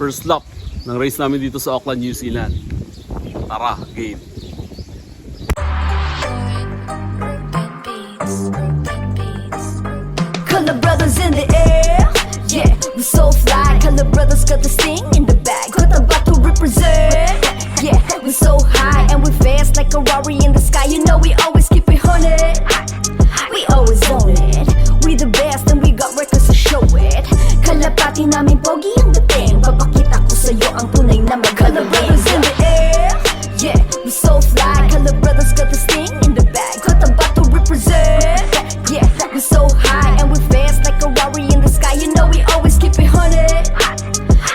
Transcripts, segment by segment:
first lap ng race namin dito sa Auckland, New Zealand. Tara, game. Color brothers in the air, yeah, we so fly. Color brothers got in the got to represent. Yeah, we so high and we fast like a in the sky. You know we and we fast like a Rari in the sky. You know we always keep it hunted.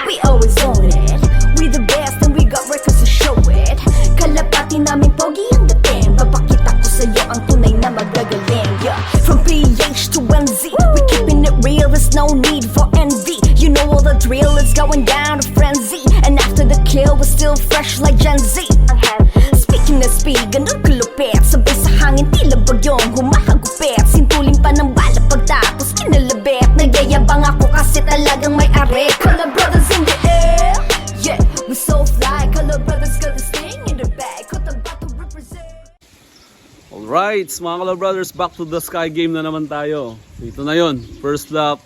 We always own it. We the best and we got records to show it. Kalapati namin pogi ang dating. Papakita ko sa'yo ang tunay na magagaling. Yeah, from PH to NZ, we keeping it real. There's no need for envy. You know all the drill. It's going down to frenzy. And after the kill, we're still fresh like Gen Z. Uh-huh. Speaking of speed, ganun Alright, mga Color Brothers, back to the sky game na naman tayo. Ito na yon first lap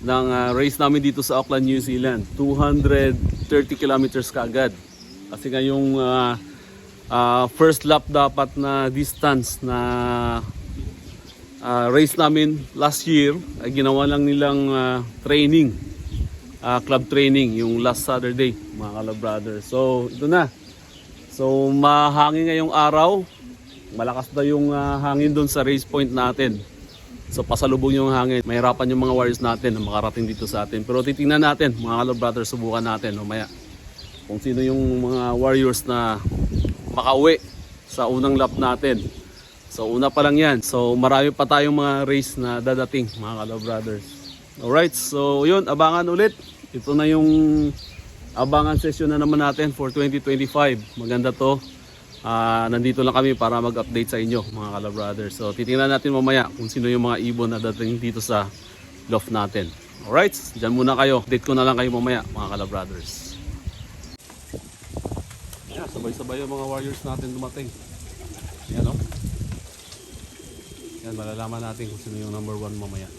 ng ah, race namin dito sa Auckland, New Zealand. 230 kilometers kaagad. Kasi nga yung ah, ah, first lap dapat na distance na ah, race namin last year ay ginawa lang nilang ah, training. ah, club training yung last Saturday, mga Color Brothers. So, ito na. So, mahangin ngayong araw. Malakas daw yung ah, hangin doon sa race point natin. So pasalubong yung hangin. Mahirapan yung mga warriors natin na makarating dito sa atin. Pero titingnan natin, mga Hello Brothers, subukan natin mamaya. Kung sino yung mga warriors na makauwi sa unang lap natin. So una pa lang yan. So marami pa tayong mga race na dadating, mga Hello Brothers. Alright, so yun, abangan ulit. Ito na yung abangan session na naman natin for 2025. Maganda to. Ah, nandito lang kami para mag-update sa inyo mga Kala Brothers. So titingnan natin mamaya kung sino yung mga ibon na dating dito sa loft natin. Alright, dyan muna kayo. Update ko na lang kayo mamaya mga Kala Brothers. Yeah, sabay-sabay yung mga warriors natin dumating. Yan o. Yan, malalaman natin kung sino yung number one mamaya.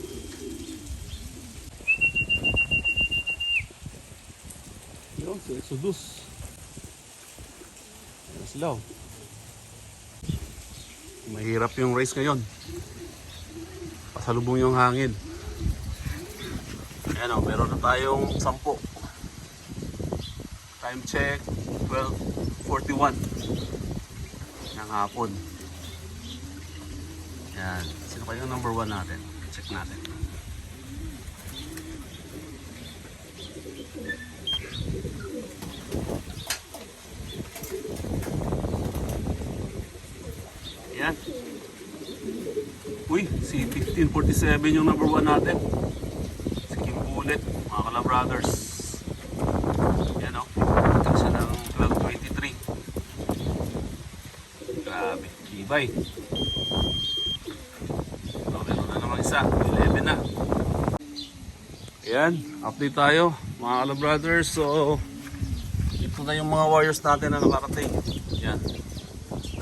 Yun, si Exodus. Ayan sila oh. Mahirap yung race ngayon. Pasalubong yung hangin. Ayan o, meron na tayong 10. Time check, 12.41 ng hapon. Yan. Sino kayong number 1 natin? Check natin. Yan. Uy, si 1547 yung number 1 natin. Si Kim Bullet, mga Kala Brothers. Yan o. Ito siya ng 1223. Grabe. Ibay. So, meron na naman isa. 11 na. Ayan. Update tayo, mga Kala Brothers. So, ito na yung mga warriors natin na nakarating. Yan.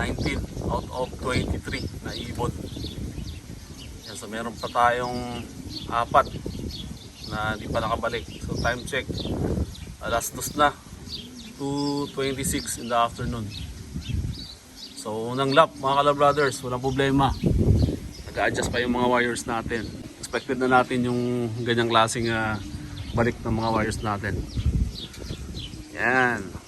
19 out of 23 na ibon. Yan, so meron pa tayong apat na di pa nakabalik. So time check, alas dos na, 2.26 in the afternoon. So unang lap mga Kala Brothers, walang problema. Nag-adjust pa yung mga wires natin. Expected na natin yung ganyang klaseng ah, balik ng mga wires natin. Yan.